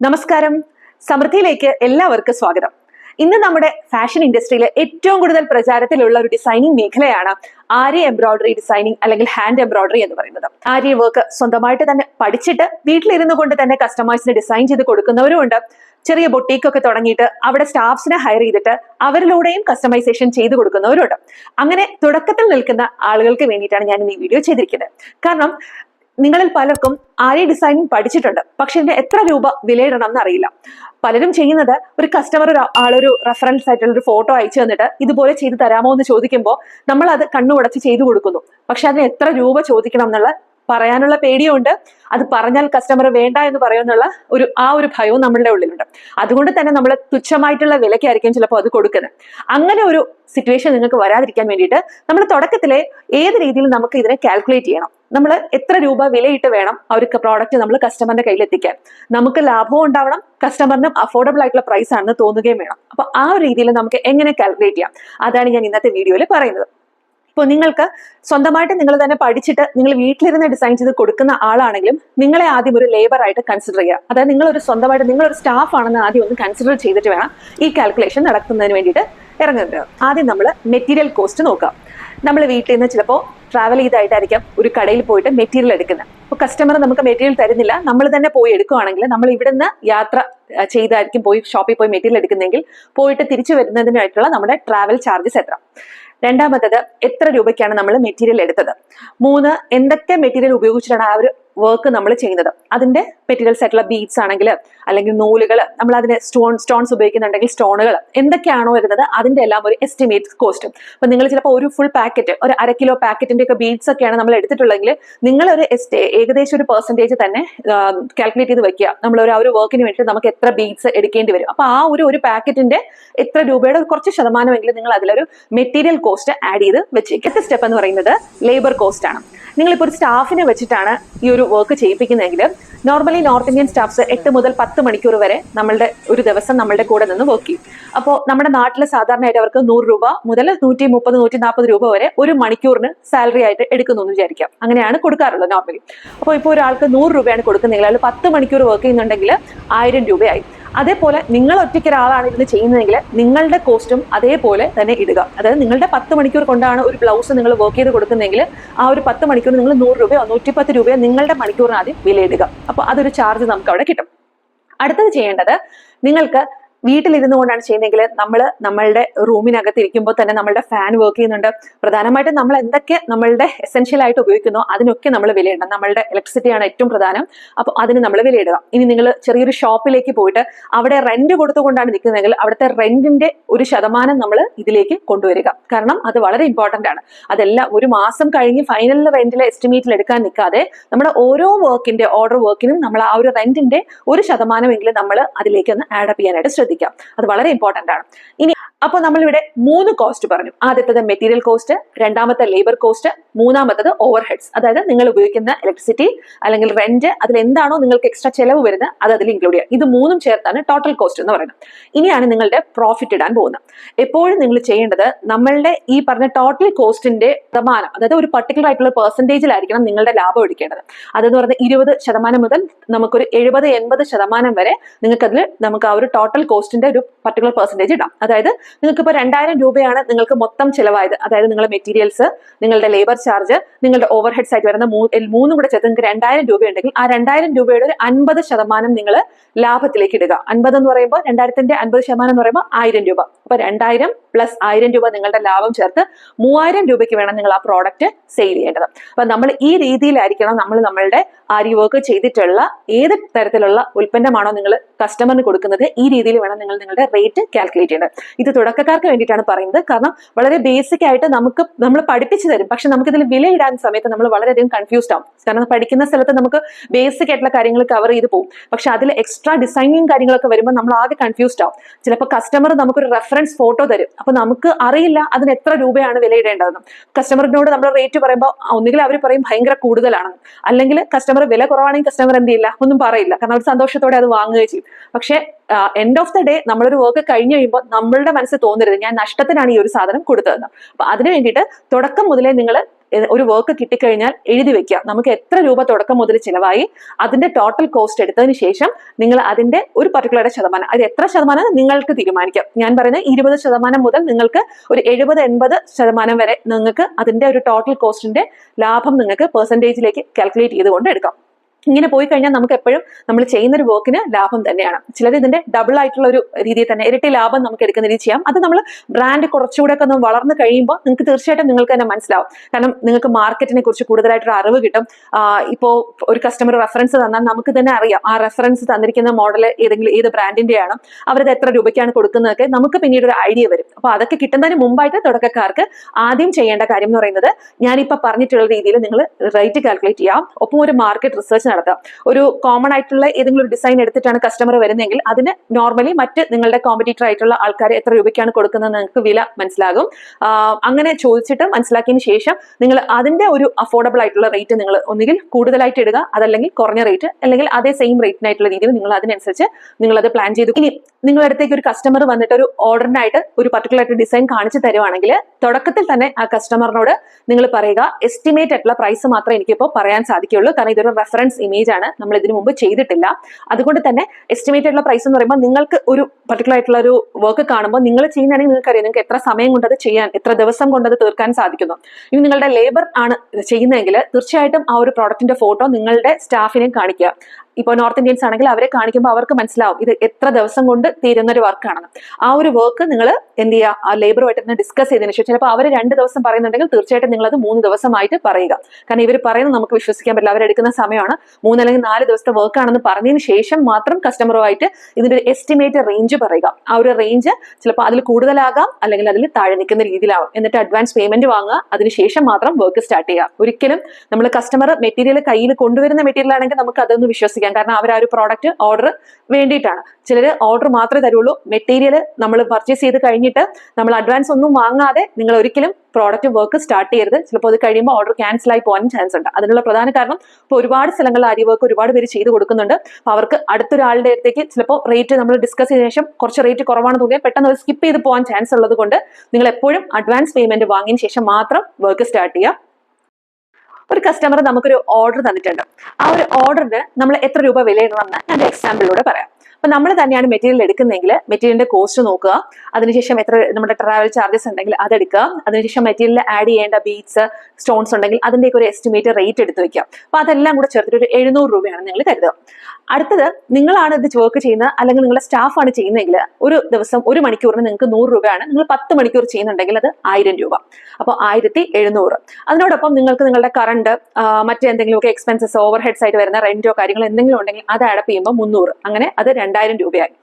നമസ്കാരം. സമൃദ്ധിയിലേക്ക് എല്ലാവർക്കും സ്വാഗതം. ഇന്ന് നമ്മുടെ ഫാഷൻ ഇൻഡസ്ട്രിയിലെ ഏറ്റവും കൂടുതൽ പ്രചാരത്തിലുള്ള ഒരു ഡിസൈനിങ് മേഖലയാണ് ആര്യ എംബ്രോയിഡറി ഡിസൈനിങ് അല്ലെങ്കിൽ ഹാൻഡ് എംബ്രോയിഡറി എന്ന് പറയുന്നത്. ആര്യ വർക്ക് സ്വന്തമായിട്ട് തന്നെ പഠിച്ചിട്ട് വീട്ടിലിരുന്നു കൊണ്ട് തന്നെ കസ്റ്റമൈസിന് ഡിസൈൻ ചെയ്ത് കൊടുക്കുന്നവരുമുണ്ട് ചെറിയ ബൊട്ടീക്കൊക്കെ തുടങ്ങിയിട്ട് അവിടെ സ്റ്റാഫ്സിനെ ഹയർ ചെയ്തിട്ട് അവരിലൂടെയും കസ്റ്റമൈസേഷൻ ചെയ്ത് കൊടുക്കുന്നവരുണ്ട് അങ്ങനെ തുടക്കത്തിൽ നിൽക്കുന്ന ആളുകൾക്ക് വേണ്ടിയിട്ടാണ് ഞാൻ ഈ വീഡിയോ ചെയ്തിരിക്കുന്നത്. കാരണം നിങ്ങളിൽ പലർക്കും ആര്യ ഡിസൈനിങ് പഠിച്ചിട്ടുണ്ട്. പക്ഷെ ഇതിന് എത്ര രൂപ വിലയിടണം എന്ന് അറിയില്ല പലരും ചെയ്യുന്നത് ഒരു കസ്റ്റമർ ഒരു ആളൊരു റെഫറൻസ് ആയിട്ടുള്ള ഒരു ഫോട്ടോ അയച്ചു തന്നിട്ട് ഇതുപോലെ ചെയ്ത് തരാമോ എന്ന് ചോദിക്കുമ്പോൾ നമ്മൾ അത് കണ്ണുടച്ച് ചെയ്തു കൊടുക്കുന്നു. പക്ഷെ അതിന് എത്ര രൂപ ചോദിക്കണം എന്നുള്ള പറയാനുള്ള പേടിയുണ്ട്. അത് പറഞ്ഞാൽ കസ്റ്റമർ വേണ്ട എന്ന് പറയുന്നുള്ള ഒരു ആ ഒരു ഭയവും നമ്മളുടെ ഉള്ളിലുണ്ട്. അതുകൊണ്ട് തന്നെ നമ്മൾ തുച്ഛമായിട്ടുള്ള വിലയ്ക്കായിരിക്കും ചിലപ്പോൾ അത് കൊടുക്കുന്നത്. അങ്ങനെ ഒരു സിറ്റുവേഷൻ നിങ്ങൾക്ക് വരാതിരിക്കാൻ വേണ്ടിയിട്ട് നമ്മൾ തുടക്കത്തിലെ ഏത് രീതിയിൽ നമുക്ക് ഇതിനെ കാൽക്കുലേറ്റ് ചെയ്യണം? നമ്മൾ എത്ര രൂപ വിലയിട്ട് വേണം ഒരു പ്രോഡക്റ്റ് നമ്മൾ കസ്റ്റമറിന്റെ കയ്യിൽ എത്തിക്കാൻ നമുക്ക് ലാഭവും ഉണ്ടാവണം കസ്റ്റമറിനും അഫോർഡബിൾ ആയിട്ടുള്ള പ്രൈസ് ആണെന്ന് തോന്നുകയും വേണം. അപ്പൊ ആ ഒരു രീതിയിൽ നമുക്ക് എങ്ങനെ കാൽക്കുലേറ്റ് ചെയ്യാം? അതാണ് ഞാൻ ഇന്നത്തെ വീഡിയോയിൽ പറയുന്നത്. ഇപ്പോൾ നിങ്ങൾക്ക് സ്വന്തമായിട്ട് നിങ്ങൾ തന്നെ പഠിച്ചിട്ട് നിങ്ങൾ വീട്ടിലിരുന്ന് ഡിസൈൻ ചെയ്ത് കൊടുക്കുന്ന ആളാണെങ്കിലും നിങ്ങളെ ആദ്യം ഒരു ലേബർ ആയിട്ട് കൺസിഡർ ചെയ്യുക. അതായത് നിങ്ങൾ ഒരു സ്വന്തമായിട്ട് നിങ്ങളൊരു സ്റ്റാഫ് ആണെന്ന് ആദ്യം ഒന്ന് കൺസിഡർ ചെയ്തിട്ട് വേണം ഈ കാൽക്കുലേഷൻ നടത്തുന്നതിന് വേണ്ടിയിട്ട് ഇറങ്ങുന്നത്. ആദ്യം നമ്മൾ മെറ്റീരിയൽ കോസ്റ്റ് നോക്കാം. നമ്മൾ വീട്ടിൽ നിന്ന് ചിലപ്പോൾ ട്രാവൽ ചെയ്തായിട്ടായിരിക്കാം ഒരു കടയിൽ പോയിട്ട് മെറ്റീരിയൽ എടുക്കുന്നത് അപ്പോൾ കസ്റ്റമർ നമുക്ക് മെറ്റീരിയൽ തരുന്നില്ല. നമ്മൾ തന്നെ പോയി എടുക്കുകയാണെങ്കിൽ നമ്മൾ ഇവിടുന്ന് യാത്ര ചെയ്തായിരിക്കും പോയി ഷോപ്പിൽ പോയി മെറ്റീരിയൽ എടുക്കുന്നെങ്കിൽ പോയിട്ട് തിരിച്ചു വരുന്നതിനായിട്ടുള്ള നമ്മുടെ ട്രാവൽ ചാർജസ് എത്ര രണ്ടാമത്തത് എത്ര രൂപയ്ക്കാണ് നമ്മൾ മെറ്റീരിയൽ എടുത്തത്? മൂന്ന് എന്തൊക്കെ മെറ്റീരിയൽ ഉപയോഗിച്ചിട്ടാണ് ആ ഒരു വർക്ക് നമ്മൾ ചെയ്യുന്നത്. അതിന്റെ മെറ്റീരിയൽസ് ആയിട്ടുള്ള ബീഡ്സ് ആണെങ്കിൽ അല്ലെങ്കിൽ നൂലുകൾ നമ്മൾ അതിന് സ്റ്റോൺ സ്റ്റോൺസ് ഉപയോഗിക്കുന്നുണ്ടെങ്കിൽ സ്റ്റോണുകൾ എന്തൊക്കെയാണോ വരുന്നത് അതിന്റെ എല്ലാം ഒരു എസ്റ്റിമേറ്റ് കോസ്റ്റ് അപ്പൊ നിങ്ങൾ ചിലപ്പോൾ ഒരു ഫുൾ പാക്കറ്റ് ഒരു അര കിലോ പാക്കറ്റിന്റെ ഒക്കെ ബീഡ്സ് ഒക്കെയാണ് നമ്മൾ എടുത്തിട്ടുള്ളതെങ്കിൽ നിങ്ങൾ ഒരു ഏകദേശം ഒരു പെർസെന്റേജ് തന്നെ കാൽക്കുലേറ്റ് ചെയ്ത് വെക്കുക. നമ്മൾ ഒരു ആ ഒരു വർക്കിന് വേണ്ടി നമുക്ക് എത്ര ബീഡ്സ് എടുക്കേണ്ടി വരും. അപ്പൊ ആ ഒരു ഒരു പാക്കറ്റിന്റെ എത്ര രൂപയുടെ കുറച്ച് ശതമാനമെങ്കിലും നിങ്ങൾ അതിലൊരു മെറ്റീരിയൽ കോസ്റ്റ് ആഡ് ചെയ്ത് വെച്ചേക്കും സ്റ്റെപ്പ് എന്ന് പറയുന്നത് ലേബർ കോസ്റ്റ് ആണ്. നിങ്ങളിപ്പോൾ ഒരു സ്റ്റാഫിനെ വെച്ചിട്ടാണ് ഈ ഒരു വർക്ക് ചെയ്യിപ്പിക്കുന്നതെങ്കിൽ നോർമലി നോർത്ത് ഇന്ത്യൻ സ്റ്റാഫ്സ് എട്ട് മുതൽ പത്ത് മണിക്കൂർ വരെ നമ്മളുടെ ഒരു ദിവസം നമ്മളുടെ കൂടെ നിന്ന് വർക്ക് ചെയ്യും. അപ്പോൾ നമ്മുടെ നാട്ടിൽ സാധാരണയായിട്ട് അവർക്ക് നൂറ് രൂപ മുതൽ നൂറ്റി മുപ്പത് നൂറ്റി നാൽപ്പത് രൂപ വരെ ഒരു മണിക്കൂറിന് സാലറി ആയിട്ട് എടുക്കുന്നു എന്ന് വിചാരിക്കാം. അങ്ങനെയാണ് കൊടുക്കാറുള്ളത് നോർമലി അപ്പോൾ ഇപ്പോൾ ഒരാൾക്ക് നൂറ് രൂപയാണ് കൊടുക്കുന്നതെങ്കിൽ അതിൽ പത്ത് മണിക്കൂർ വർക്ക് ചെയ്യുന്നുണ്ടെങ്കിൽ ആയിരം രൂപയായി. അതേപോലെ നിങ്ങൾ ഒറ്റയ്ക്ക് ഒരാളാണ് ഇത് ചെയ്യുന്നതെങ്കിൽ നിങ്ങളുടെ കോസ്റ്റും അതേപോലെ തന്നെ ഇടുക. അതായത് നിങ്ങളുടെ പത്ത് മണിക്കൂർ കൊണ്ടാണ് ഒരു ബ്ലൗസ് നിങ്ങൾ വർക്ക് ചെയ്ത് കൊടുക്കുന്നതെങ്കിൽ ആ ഒരു പത്ത് മണിക്കൂർ നിങ്ങൾ നൂറ് രൂപയോ നൂറ്റിപ്പത്ത് രൂപയോ നിങ്ങളുടെ മണിക്കൂറിന് ആദ്യം വിലയിടുക. അപ്പോൾ അതൊരു ചാർജ് നമുക്ക് അവിടെ കിട്ടും. അടുത്തത് ചെയ്യേണ്ടത് നിങ്ങൾക്ക് വീട്ടിലിരുന്നു കൊണ്ടാണ് ചെയ്യുന്നതെങ്കിൽ നമ്മൾ നമ്മളുടെ റൂമിനകത്ത് ഇരിക്കുമ്പോൾ തന്നെ നമ്മളുടെ ഫാൻ വർക്ക് ചെയ്യുന്നുണ്ട്. പ്രധാനമായിട്ടും നമ്മൾ എന്തൊക്കെ നമ്മളുടെ എസെൻഷ്യൽ ആയിട്ട് ഉപയോഗിക്കുന്നോ അതിനൊക്കെ നമ്മൾ വിലയിടണം. നമ്മളുടെ ഇലക്ട്രിസിറ്റി ആണ് ഏറ്റവും പ്രധാനം. അപ്പോൾ അതിന് നമ്മൾ വിലയിടുക. ഇനി നിങ്ങൾ ചെറിയൊരു ഷോപ്പിലേക്ക് പോയിട്ട് അവിടെ റെന്റ് കൊടുത്തുകൊണ്ടാണ് നിൽക്കുന്നതെങ്കിൽ അവിടുത്തെ റെന്റിന്റെ ഒരു ശതമാനം നമ്മൾ ഇതിലേക്ക് കൊണ്ടുവരിക. കാരണം അത് വളരെ ഇമ്പോർട്ടന്റ് ആണ്. അതെല്ലാം ഒരു മാസം കഴിഞ്ഞ് ഫൈനൽ റെന്റിലെ എസ്റ്റിമേറ്റിൽ എടുക്കാൻ നിൽക്കാതെ നമ്മുടെ ഓരോ വർക്കിന്റെ ഓർഡർ വർക്കിനും നമ്മൾ ആ ഒരു റെന്റിന്റെ ഒരു ശതമാനമെങ്കിലും നമ്മൾ അതിലേക്ക് ഒന്ന് ആഡപ്പ് ചെയ്യാനായിട്ട് ശ്രദ്ധിക്കാം അത് വളരെ ഇമ്പോർട്ടന്റ് ആണ്. ഇനി അപ്പോൾ നമ്മളിവിടെ മൂന്ന് കോസ്റ്റ് പറഞ്ഞു. ആദ്യത്തത് മെറ്റീരിയൽ കോസ്റ്റ് രണ്ടാമത്തെ ലേബർ കോസ്റ്റ് മൂന്നാമത്തത് ഓവർ ഹെഡ്സ് അതായത് നിങ്ങൾ ഉപയോഗിക്കുന്ന ഇലക്ട്രിസിറ്റി അല്ലെങ്കിൽ റെന്റ് അതിൽ എന്താണോ നിങ്ങൾക്ക് എക്സ്ട്രാ ചെലവ് വരുന്നത് അത് അതിൽ ഇൻക്ലൂഡ് ചെയ്യുക. ഇത് മൂന്നും ചേർത്താണ് ടോട്ടൽ കോസ്റ്റ് എന്ന് പറയുന്നത്. ഇനിയാണ് നിങ്ങളുടെ പ്രോഫിറ്റ് ഇടാൻ പോകുന്നത്. എപ്പോഴും നിങ്ങൾ ചെയ്യേണ്ടത് നമ്മളുടെ ഈ പറഞ്ഞ ടോട്ടൽ കോസ്റ്റിന്റെ ശതമാനം അതായത് ഒരു പർട്ടിക്കുലർ ആയിട്ടുള്ള പെർസെന്റേജിലായിരിക്കണം നിങ്ങളുടെ ലാഭം എടുക്കേണ്ടത്. അതെന്ന് പറഞ്ഞാൽ ഇരുപത് ശതമാനം മുതൽ നമുക്കൊരു എഴുപത് എൺപത് ശതമാനം വരെ നിങ്ങൾക്കതിൽ നമുക്ക് ആ ഒരു ടോട്ടൽ കോസ്റ്റിന്റെ ഒരു പർട്ടിക്കുലർ പെർസെന്റേജ് ഇടാം. അതായത് നിങ്ങൾക്ക് ഇപ്പോൾ രണ്ടായിരം രൂപയാണ് നിങ്ങൾക്ക് മൊത്തം ചിലവായത്. അതായത് നിങ്ങളുടെ മെറ്റീരിയൽസ് നിങ്ങളുടെ ലേബർ ചാർജ് നിങ്ങളുടെ ഓവർ ഹെഡ്സ് ആയിട്ട് വരുന്ന മൂന്നും കൂടെ ചേർത്ത് നിങ്ങൾക്ക് രണ്ടായിരം രൂപയുണ്ടെങ്കിൽ ആ രണ്ടായിരം രൂപയുടെ ഒരു അൻപത് ശതമാനം നിങ്ങൾ ലാഭത്തിലേക്ക് ഇടുക. അൻപത് എന്ന് പറയുമ്പോൾ രണ്ടായിരത്തിന്റെ അൻപത് ശതമാനം എന്ന് പറയുമ്പോൾ ആയിരം രൂപ. അപ്പൊ രണ്ടായിരം പ്ലസ് ആയിരം രൂപ നിങ്ങളുടെ ലാഭം ചേർത്ത് മൂവായിരം രൂപയ്ക്ക് വേണം നിങ്ങൾ ആ പ്രോഡക്റ്റ് സെയിൽ ചെയ്യേണ്ടത്. അപ്പൊ നമ്മൾ ഈ രീതിയിലായിരിക്കണം നമ്മൾ നമ്മളുടെ ആരി വർക്ക് ചെയ്തിട്ടുള്ള ഏത് തരത്തിലുള്ള ഉൽപ്പന്നമാണോ നിങ്ങൾ കസ്റ്റമറിന് കൊടുക്കുന്നത് ഈ രീതിയിൽ വേണം നിങ്ങൾ നിങ്ങളുടെ റേറ്റ് കാൽക്കുലേറ്റ് ചെയ്യേണ്ടത്. ഇത് തുടക്കക്കാർക്ക് വേണ്ടിയിട്ടാണ് പറയുന്നത്. കാരണം വളരെ ബേസിക് ആയിട്ട് നമുക്ക് നമ്മൾ പഠിപ്പിച്ചു തരും. പക്ഷെ നമുക്ക് ഇതിൽ വിലയിടാൻ സമയത്ത് നമ്മൾ വളരെയധികം കൺഫ്യൂസ്ഡ് ആവും. കാരണം പഠിക്കുന്ന സ്ഥലത്ത് നമുക്ക് ബേസിക് ആയിട്ടുള്ള കാര്യങ്ങൾ കവർ ചെയ്ത് പോകും പക്ഷെ അതിൽ എക്സ്ട്രാ ഡിസൈനിങ് കാര്യങ്ങളൊക്കെ വരുമ്പോൾ നമ്മൾ ആകെ കൺഫ്യൂസ്ഡ് ആവും. ചിലപ്പോൾ കസ്റ്റമർ നമുക്കൊരു റെഫറൻസ് ഫോട്ടോ തരും. അപ്പൊ നമുക്ക് അറിയില്ല അതിന് എത്ര രൂപയാണ് വിലയിടേണ്ടതെന്ന്. കസ്റ്റമറിനോട് നമ്മൾ റേറ്റ് പറയുമ്പോൾ ഒന്നുകിൽ അവർ പറയും ഭയങ്കര കൂടുതലാണ് അല്ലെങ്കിൽ കസ്റ്റമർ വില കുറവാണെങ്കിൽ കസ്റ്റമർ എന്ത് ചെയ്യില്ല? ഒന്നും പറയില്ല. കാരണം അവർ സന്തോഷത്തോടെ അത് വാങ്ങുകയും ചെയ്യും. പക്ഷെ എൻഡ് ഓഫ് ദ ഡേ നമ്മളൊരു വർക്ക് കഴിഞ്ഞ് കഴിയുമ്പോൾ നമ്മളുടെ മനസ്സിൽ തോന്നരുത്. ഞാൻ നഷ്ടത്തിനാണ് ഈ ഒരു സാധനം കൊടുത്തതെന്ന്. അപ്പൊ അതിന് വേണ്ടിയിട്ട് തുടക്കം മുതലേ നിങ്ങൾ ഒരു വർക്ക് കിട്ടിക്കഴിഞ്ഞാൽ എഴുതി വെക്കുക. നമുക്ക് എത്ര രൂപ തുടക്കം മുതൽ ചിലവായി അതിന്റെ ടോട്ടൽ കോസ്റ്റ് എടുത്തതിന് ശേഷം നിങ്ങൾ അതിന്റെ ഒരു പർട്ടിക്കുലർ ശതമാനം അത് എത്ര ശതമാനം നിങ്ങൾക്ക് തീരുമാനിക്കാം. ഞാൻ പറയുന്നത് ഇരുപത് ശതമാനം മുതൽ നിങ്ങൾക്ക് ഒരു എഴുപത് എൺപത് ശതമാനം വരെ നിങ്ങൾക്ക് അതിന്റെ ഒരു ടോട്ടൽ കോസ്റ്റിന്റെ ലാഭം നിങ്ങൾക്ക് പെർസെന്റേജിലേക്ക് കാൽക്കുലേറ്റ് ചെയ്തുകൊണ്ട് എടുക്കാം. ഇങ്ങനെ പോയി കഴിഞ്ഞാൽ നമുക്ക് എപ്പോഴും നമ്മൾ ചെയ്യുന്ന ഒരു വർക്കിന് ലാഭം തന്നെയാണ്. ചിലർ ഇതിന്റെ ഡബിൾ ആയിട്ടുള്ള ഒരു രീതിയിൽ തന്നെ ഇരട്ടി ലാഭം നമുക്ക് എടുക്കുന്ന രീതി ചെയ്യാം. അത് നമ്മൾ ബ്രാൻഡ് കുറച്ചുകൂടെ ഒക്കെ ഒന്ന് വളർന്നു കഴിയുമ്പോൾ നിങ്ങൾക്ക് തീർച്ചയായിട്ടും നിങ്ങൾക്ക് തന്നെ മനസ്സിലാവും. കാരണം നിങ്ങൾക്ക് മാർക്കറ്റിനെ കുറിച്ച് കൂടുതലായിട്ടൊരു അറിവ് കിട്ടും. ഇപ്പോൾ ഒരു കസ്റ്റമർ റെഫറൻസ് തന്നാൽ നമുക്ക് തന്നെ അറിയാം. ആ റെഫറൻസ് തന്നിരിക്കുന്ന മോഡൽ ഏതെങ്കിലും ഏത് ബ്രാൻഡിന്റെയാണ് അവരത് എത്ര രൂപയ്ക്കാണ് കൊടുക്കുന്നതൊക്കെ നമുക്ക് പിന്നീട് ഒരു ഐഡിയ വരും. അപ്പോൾ അതൊക്കെ കിട്ടുന്നതിന് മുമ്പായിട്ട് തുടക്കക്കാർക്ക് ആദ്യം ചെയ്യേണ്ട കാര്യം എന്ന് പറയുന്നത് ഞാനിപ്പോൾ പറഞ്ഞിട്ടുള്ള രീതിയിൽ നിങ്ങൾ റേറ്റ് കാൽക്കുലേറ്റ് ചെയ്യാം. ഒപ്പം ഒരു മാർക്കറ്റ് റിസർച്ച് നടത്തുക. ഒരു കോമൺ ആയിട്ടുള്ള ഏതെങ്കിലും ഒരു ഡിസൈൻ എടുത്തിട്ടാണ് കസ്റ്റമർ വരുന്നതെങ്കിൽ അതിന് നോർമലി മറ്റ് നിങ്ങളുടെ കോമ്പറ്റീറ്റർ ആയിട്ടുള്ള ആൾക്കാർ എത്ര രൂപയ്ക്കാണ് കൊടുക്കുന്നത് നിങ്ങൾക്ക് വില മനസ്സിലാകും. അങ്ങനെ ചോദിച്ചിട്ട് മനസ്സിലാക്കിയതിന് ശേഷം നിങ്ങൾ അതിന്റെ ഒരു അഫോർഡബിൾ ആയിട്ടുള്ള റേറ്റ് നിങ്ങൾ ഒന്നുകിൽ കൂടുതലായിട്ട് ഇടുക അതല്ലെങ്കിൽ കുറഞ്ഞ റേറ്റ് അല്ലെങ്കിൽ അതേ സെയിം റേറ്റിനായിട്ടുള്ള രീതിയിൽ നിങ്ങൾ അതിനനുസരിച്ച് നിങ്ങൾ അത് പ്ലാൻ ചെയ്തു. ഇനി നിങ്ങളുടെ അടുത്തേക്ക് ഒരു കസ്റ്റമർ വന്നിട്ട് ഒരു ഓർഡറിനായിട്ട് ഒരു പർട്ടിക്കുലർ ആയിട്ട് ഡിസൈൻ കാണിച്ചു തരുവാണെങ്കിൽ തുടക്കത്തിൽ തന്നെ ആ കസ്റ്റമറിനോട് നിങ്ങൾ പറയുക എസ്റ്റിമേറ്റ് ആയിട്ടുള്ള പ്രൈസ് മാത്രമേ എനിക്കിപ്പോൾ പറയാൻ സാധിക്കുള്ളൂ കാരണം ഇതൊരു റെഫറൻസ് ഇമേജ് ആണ് നമ്മൾ ഇതിനു മുമ്പ് ചെയ്തിട്ടില്ല. അതുകൊണ്ട് തന്നെ എസ്റ്റിമേറ്റ് ആയിട്ടുള്ള പ്രൈസ് എന്ന് പറയുമ്പോൾ നിങ്ങൾക്ക് ഒരു പർട്ടിക്കുലർ ആയിട്ടുള്ള ഒരു വർക്ക് കാണുമ്പോൾ നിങ്ങൾ ചെയ്യുന്നതാണെങ്കിൽ നിങ്ങൾക്ക് അറിയാം നിങ്ങൾക്ക് എത്ര സമയം കൊണ്ട് അത് ചെയ്യാൻ എത്ര ദിവസം കൊണ്ട് അത് തീർക്കാൻ സാധിക്കുന്നു. ഇനി നിങ്ങളുടെ ലേബർ ആണ് ചെയ്യുന്നതെങ്കിൽ തീർച്ചയായിട്ടും ആ ഒരു പ്രോഡക്റ്റിന്റെ ഫോട്ടോ നിങ്ങളുടെ സ്റ്റാഫിനെ കാണിക്കുക. ഇപ്പോൾ നോർത്ത് ഇന്ത്യൻസ് ആണെങ്കിൽ അവരെ കാണിക്കുമ്പോൾ അവർക്ക് മനസ്സിലാവും ഇത് എത്ര ദിവസം കൊണ്ട് തീരുന്ന ഒരു വർക്കാണെന്ന് ആ ഒരു വർക്ക് നിങ്ങൾ എന്ത് ചെയ്യുക ആ ലേബറുമായിട്ട് ഡിസ്കസ് ചെയ്തതിനു ശേഷം ചിലപ്പോൾ അവർ രണ്ട് ദിവസം പറയുന്നുണ്ടെങ്കിൽ തീർച്ചയായിട്ടും നിങ്ങൾ അത് മൂന്ന് ദിവസമായിട്ട് പറയുക. കാരണം ഇവർ പറയുന്നത് നമുക്ക് വിശ്വസിക്കാൻ പറ്റില്ല. അവരെടുക്കുന്ന സമയമാണ് മൂന്ന് അല്ലെങ്കിൽ നാല് ദിവസത്തെ വർക്ക് ആണെന്ന് പറഞ്ഞതിന് ശേഷം മാത്രം കസ്റ്റമറുമായിട്ട് ഇതിന്റെ ഒരു എസ്റ്റിമേറ്റ് റേഞ്ച് പറയുക. ആ ഒരു റേഞ്ച് ചിലപ്പോൾ അതിൽ കൂടുതലാകാം അല്ലെങ്കിൽ അതിൽ താഴെ നിൽക്കുന്ന രീതിയിലാവും. എന്നിട്ട് അഡ്വാൻസ് പേയ്മെന്റ് വാങ്ങുക. അതിനുശേഷം മാത്രം വർക്ക് സ്റ്റാർട്ട് ചെയ്യുക. ഒരിക്കലും നമ്മൾ കസ്റ്റമർ മെറ്റീരിയൽ കയ്യിൽ കൊണ്ടുവരുന്ന മെറ്റീരിയൽ ആണെങ്കിൽ നമുക്ക് അതൊന്ന് വിശ്വസിക്കാം കാരണം അവർ ആ ഒരു പ്രോഡക്റ്റ് ഓർഡർ വേണ്ടിയിട്ടാണ്. ചിലർ ഓർഡർ മാത്രമേ തരുള്ളൂ. മെറ്റീരിയൽ നമ്മൾ പർച്ചേസ് ചെയ്ത് കഴിഞ്ഞിട്ട് നമ്മൾ അഡ്വാൻസ് ഒന്നും വാങ്ങാതെ നിങ്ങൾ ഒരിക്കലും പ്രോഡക്റ്റ് വർക്ക് സ്റ്റാർട്ട് ചെയ്യരുത്. ചിലപ്പോൾ അത് കഴിയുമ്പോൾ ഓർഡർ ക്യാൻസൽ ആയി പോകാനും ചാൻസ് ഉണ്ട്. അതിനുള്ള പ്രധാന കാരണം ഇപ്പോൾ ഒരുപാട് സ്ഥലങ്ങളിൽ അരി വർക്ക് ഒരുപാട് പേര് ചെയ്ത് കൊടുക്കുന്നുണ്ട്. അപ്പോൾ അവർക്ക് അടുത്തൊരാളുടെ അടുത്തേക്ക് ചിലപ്പോൾ റേറ്റ് നമ്മൾ ഡിസ്കസ് ചെയ്ത ശേഷം കുറച്ച് റേറ്റ് കുറവാണെന്ന് തോന്നിയാൽ പെട്ടെന്ന് അവർ സ്കിപ്പ് ചെയ്ത് പോകാൻ ചാൻസ് ഉള്ളത് കൊണ്ട് നിങ്ങൾ എപ്പോഴും അഡ്വാൻസ് പേയ്മെന്റ് വാങ്ങിയതിന് ശേഷം മാത്രം വർക്ക് സ്റ്റാർട്ട് ചെയ്യുക. ഒരു കസ്റ്റമർ നമുക്കൊരു ഓർഡർ തന്നിട്ടുണ്ട്. ആ ഒരു ഓർഡറിന് നമ്മൾ എത്ര രൂപ വിലയിടണമെന്ന് ഞാൻ എക്സാമ്പിളിലൂടെ പറയാം. അപ്പൊ നമ്മൾ തന്നെയാണ് മെറ്റീരിയൽ എടുക്കുന്നതെങ്കിൽ മെറ്റീരിയലിന്റെ കോസ്റ്റ് നോക്കുക. അതിനുശേഷം എത്ര നമ്മുടെ ട്രാവൽ ചാർജസ് ഉണ്ടെങ്കിൽ അതെടുക്കുക അതിനുശേഷം മെറ്റീരിയൽ ആഡ് ചെയ്യേണ്ട ബീറ്റ്സ് സ്റ്റോൺസ് ഉണ്ടെങ്കിൽ അതിന്റെയൊക്കെ ഒരു എസ്റ്റിമേറ്റ് റേറ്റ് എടുത്ത് വെക്കുക. അപ്പൊ അതെല്ലാം കൂടെ ചേർത്തിട്ട് ഒരു എഴുന്നൂറ് രൂപയാണ് നിങ്ങൾ കരുതുക. അടുത്തത് നിങ്ങളാണ് ഇത് വർക്ക് ചെയ്യുന്നത് അല്ലെങ്കിൽ നിങ്ങളുടെ സ്റ്റാഫാണ് ചെയ്യുന്നതെങ്കിൽ ഒരു ദിവസം ഒരു മണിക്കൂറിന് നിങ്ങൾക്ക് നൂറ് രൂപയാണ്. നിങ്ങൾ പത്ത് മണിക്കൂർ ചെയ്യുന്നുണ്ടെങ്കിൽ അത് ആയിരം രൂപ. അപ്പോൾ ആയിരത്തി എഴുന്നൂറ്. അതിനോടൊപ്പം നിങ്ങൾക്ക് നിങ്ങളുടെ കറണ്ട് മറ്റെന്തെങ്കിലുമൊക്കെ എക്സ്പെൻസസ് ഓവർ ഹെഡ്സ് ആയിട്ട് വരുന്ന റെന്റോ കാര്യങ്ങളോ എന്തെങ്കിലും ഉണ്ടെങ്കിൽ അത് ആഡപ്പ് ചെയ്യുമ്പോൾ മുന്നൂറ്. അങ്ങനെ അത് രണ്ടായിരം രൂപയായി.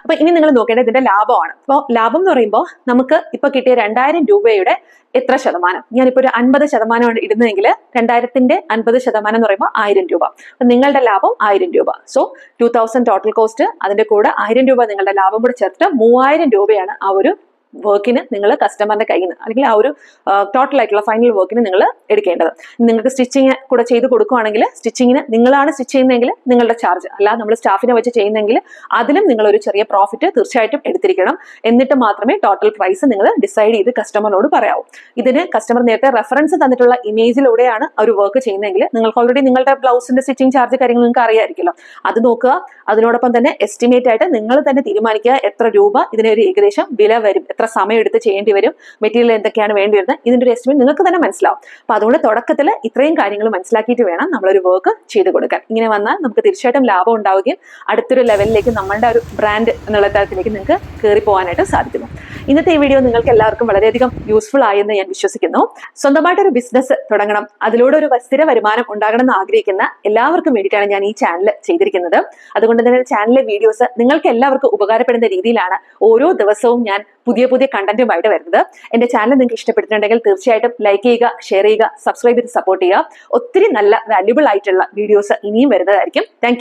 അപ്പൊ ഇനി നിങ്ങൾ നോക്കേണ്ടത് ഇതിന്റെ ലാഭമാണ്. അപ്പോൾ ലാഭം എന്ന് പറയുമ്പോൾ നമുക്ക് ഇപ്പൊ കിട്ടിയ രണ്ടായിരം രൂപയുടെ എത്ര ശതമാനം? ഞാനിപ്പോ ഒരു അൻപത് ശതമാനമാണ് ഇടുന്നതെങ്കിൽ രണ്ടായിരത്തിന്റെ അൻപത് ശതമാനം എന്ന് പറയുമ്പോൾ ആയിരം രൂപ. അപ്പൊ നിങ്ങളുടെ ലാഭം ആയിരം രൂപ. So two thousand total cost അതിന്റെ കൂടെ ആയിരം രൂപ നിങ്ങളുടെ ലാഭം കൂടെ ചേർത്തിട്ട് മൂവായിരം രൂപയാണ് ആ ഒരു വർക്കിന് നിങ്ങൾ കസ്റ്റമറിന്റെ കയ്യിൽ നിന്ന് അല്ലെങ്കിൽ ആ ഒരു ടോട്ടൽ ആയിട്ടുള്ള ഫൈനൽ വർക്കിന് നിങ്ങൾ എടുക്കേണ്ടത്. നിങ്ങൾക്ക് സ്റ്റിച്ചിങ് കൂടെ ചെയ്ത് കൊടുക്കുകയാണെങ്കിൽ സ്റ്റിച്ചിങ്ങിന് നിങ്ങളാണ് സ്റ്റിച്ച് ചെയ്യുന്നതെങ്കിൽ നിങ്ങളുടെ ചാർജ് അല്ലാതെ നമ്മൾ സ്റ്റാഫിനെ വെച്ച് ചെയ്യുന്നെങ്കിൽ അതിലും നിങ്ങൾ ഒരു ചെറിയ പ്രോഫിറ്റ് തീർച്ചയായിട്ടും എടുത്തിരിക്കണം. എന്നിട്ട് മാത്രമേ ടോട്ടൽ പ്രൈസ് നിങ്ങൾ ഡിസൈഡ് ചെയ്ത് കസ്റ്റമറിനോട് പറയാവൂ. ഇതിന് കസ്റ്റമർ നേരത്തെ റെഫറൻസ് തന്നിട്ടുള്ള ഇമേജിലൂടെയാണ് ഒരു വർക്ക് ചെയ്യുന്നതെങ്കിൽ നിങ്ങൾക്ക് ഓൾറെഡി നിങ്ങളുടെ ബ്ലൗസിന്റെ സ്റ്റിച്ചിങ് ചാർജ് കാര്യങ്ങൾ നിങ്ങൾക്ക് അറിയാമായിരിക്കുമല്ലോ അത് നോക്കുക. അതിനോടൊപ്പം തന്നെ എസ്റ്റിമേറ്റ് ആയിട്ട് നിങ്ങൾ തന്നെ തീരുമാനിക്കുക എത്ര രൂപ ഇതിനൊരു ഏകദേശം വില വരും എത്ര സമയം എടുത്ത് ചെയ്യേണ്ടി വരും? മെറ്റീരിയൽ എന്തൊക്കെയാണ് വേണ്ടി വരുന്നത്? ഇതിന്റെ ഒരു എസ്റ്റിമേറ്റ് നിങ്ങൾക്ക് തന്നെ മനസ്സിലാവും. അപ്പോൾ അതുകൊണ്ട് തുടക്കത്തിൽ ഇത്രയും കാര്യങ്ങൾ മനസ്സിലാക്കിയിട്ട് വേണം നമ്മളൊരു വർക്ക് ചെയ്ത് കൊടുക്കാൻ. ഇങ്ങനെ വന്നാൽ നമുക്ക് തീർച്ചയായിട്ടും ലാഭം ഉണ്ടാവുകയും അടുത്തൊരു ലെവലിലേക്ക് നമ്മളുടെ ഒരു ബ്രാൻഡ് എന്നുള്ള തരത്തിലേക്ക് നിങ്ങൾക്ക് കയറി പോകാനായിട്ട് സാധിക്കുന്നു. ഇന്നത്തെ ഈ വീഡിയോ നിങ്ങൾക്ക് എല്ലാവർക്കും വളരെയധികം യൂസ്ഫുൾ ആയെന്ന് ഞാൻ വിശ്വസിക്കുന്നു. സ്വന്തമായിട്ടൊരു ബിസിനസ് തുടങ്ങണം. അതിലൂടെ ഒരു സ്ഥിര വരുമാനം ഉണ്ടാകണം എന്ന് ആഗ്രഹിക്കുന്ന എല്ലാവർക്കും വേണ്ടിയിട്ടാണ് ഞാൻ ഈ ചാനൽ ചെയ്തിരിക്കുന്നത്. അതുകൊണ്ട് തന്നെ ചാനലിലെ വീഡിയോസ് നിങ്ങൾക്ക് എല്ലാവർക്കും ഉപകാരപ്പെടുന്ന രീതിയിലാണ് ഓരോ ദിവസവും ഞാൻ പുതിയ പുതിയ കണ്ടന്റുമായിട്ട് വരുന്നത്. എന്റെ ചാനൽ നിങ്ങൾക്ക് ഇഷ്ടപ്പെട്ടിട്ടുണ്ടെങ്കിൽ തീർച്ചയായിട്ടും ലൈക്ക് ചെയ്യുക ഷെയർ ചെയ്യുക സബ്സ്ക്രൈബ് ചെയ്ത് സപ്പോർട്ട് ചെയ്യുക. ഒത്തിരി നല്ല വാല്യുബിൾ ആയിട്ടുള്ള വീഡിയോസ് ഇനിയും വരുന്നതായിരിക്കും. താങ്ക്